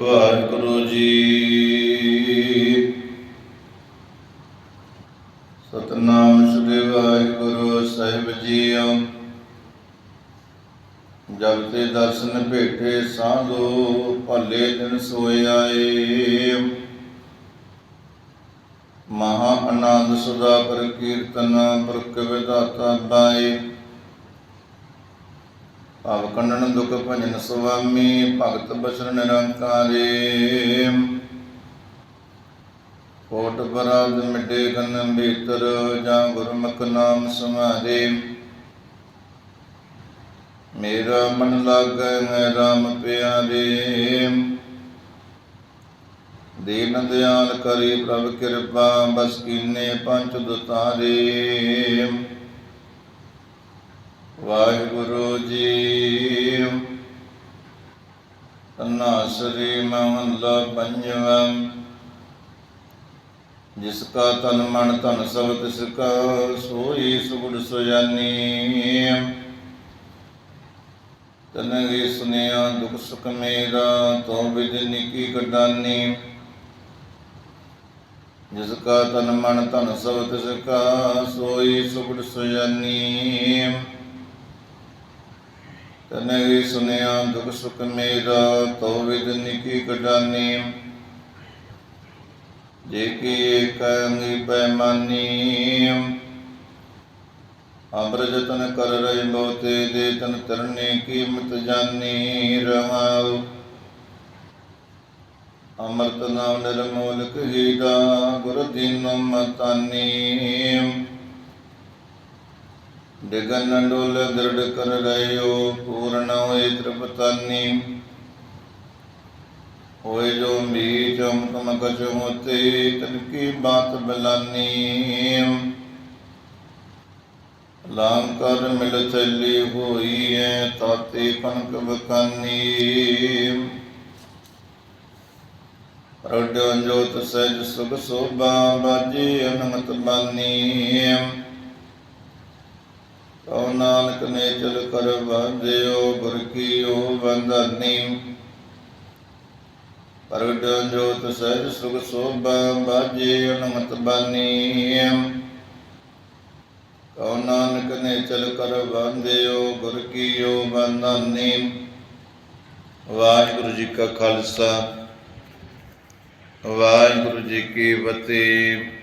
ਵਾਹਿਗੁਰੂ ਜੀ। ਸਤਨਾਮ ਸ੍ਰੀ ਵਾਹਿਗੁਰੂ ਸਾਹਿਬ ਜੀਓ। ਜਬ ਤੇ ਦਰਸ਼ਨ ਭੇਟੇ ਸਾਧੂ, ਭਲੇ ਦਿਨ ਸੋਇ ਆਏ। ਮਹਾ ਆਨੰਦ ਸਦਾ ਪਰ ਕੀਰਤਨ ਪ੍ਰਕ ਵਿਦਾਤਾ ਬਾਏ ਭਵ ਕੰਡਨ ਦੁਖ ਭਜਨ ਸੁਆਮੀ, ਭਗਤ ਬਸਨ ਨਿਰੰਕਾਰੇ। ਕੋਟ ਬਰਾਦ ਮਿਟੇ ਗਨ ਭੀਤਰ ਜਾਂ ਗੁਰਮੁਖ ਨਾਮ ਸਮਾਰੇ ਮੇਰਾ ਮਨ ਲਾਗੈ, ਮੈਂ ਰਾਮ ਪਿਆਰੇ। ਦੀਨ ਦਿਆਲ ਕਰੀ ਪ੍ਰਭ ਕਿਰਪਾ, ਬਸ ਕੀਨੇ ਪੰਚ ਦੁਤਾਰੇ। ਵਾਹਿਗੁਰੂ ਜੀ ਤਨਾਸਰੀ ਮਹੱਲਾ ਪੰਜਵਾਂ। ਜਿਸ ਕਾ ਤਨ ਮਨ ਧਨ ਸਭ ਤਿਸ ਕਾ, ਸੋਈ ਸੁਗੜ ਸੁਜਾਨੀ। ਤਨਗੇ ਸੁਨਿਆ ਦੁਖ ਸੁਖ ਮੇਰਾ ਤੋ ਵਿਦ ਨਿਕੀ ਕਡਾਨੀ। ਜਿਸ ਕਾ ਤਨ ਮਨ ਧਨ ਸਭ ਤਿਸ ਕਾ, ਸੋਈ ਸੁਗੜ ਸੁਜਾਨੀ। ਤਨਗੇ ਸੁਨਿਆ ਦੁਖ ਸੁਖ ਮੇਰਾ ਤੋ ਵਿਦ ਨਿਕੀ ਕਡਾਨੀ ਜੇ ਕੀ ਏਕੰਗੀ ਪੈਮਾਨੀ ਅਮਰ ਜਤਨ ਕਰ ਰਹੀ ਬਹੁਤੇ ਦੇ ਤਨ ਤਰਨੇ, ਕੀਮਤ ਜਾਨੀ ਰਹਾਉ ਅਮਰਤ ਨਾਮ ਨਿਰਮੋਲਕ ਹੀਦਾ ਗੁਰ ਦੀਨੋ ਮਤਾਨੀ। ਡਗਨ ਡੋਲ ਦਰੜ ਕਰ ਰਹਿਓ ਪੂਰਨ ਹੋਏ ਤ੍ਰਿਪਤਾਨੀ ਹੋਏ ਜੋ ਮੀਚ ਅਮਤਮ ਕਛ ਹੋਤੇ ਤਨ ਕੀ ਬਾਤ ਬਲਾਨੀ ਲਾਂਕਰ ਮਿਲ ਚੱਲੀ ਹੋਈ ਐ ਤਾਤੇ ਕਨਕ ਬਕਾਨੀ ਰੋਡਿਓ ਜੋਤ ਸਹਿਜ ਸੁਖ ਸੋਭਾ ਬਾਜੀ ਅਨੰਤ ਬਾਨੀ ਕਉ ਨਾਨਕ ਨੇ ਚਲ ਕਰ ਵਾਦਿਓ ਗੁਰ ਕੀਓ ਪ੍ਰਗਟ ਜੋਤ ਸਹਿਜ ਸੁਖ ਸੋਭਾ ਬਾਜੀ ਅਨੰਤ ਬਾਨੀ। ਕਉ ਨਾਨਕ ਨੇ ਚਲ ਕਰ ਬੰਦਿਓ ਗੁਰ ਕੀਓ ਬੰਦਾਨੀ ਵਾਹਿਗੁਰੂ ਜੀ ਕਾ ਖਾਲਸਾ, ਵਾਹਿਗੁਰੂ ਜੀ ਕੀ ਫਤਿਹ।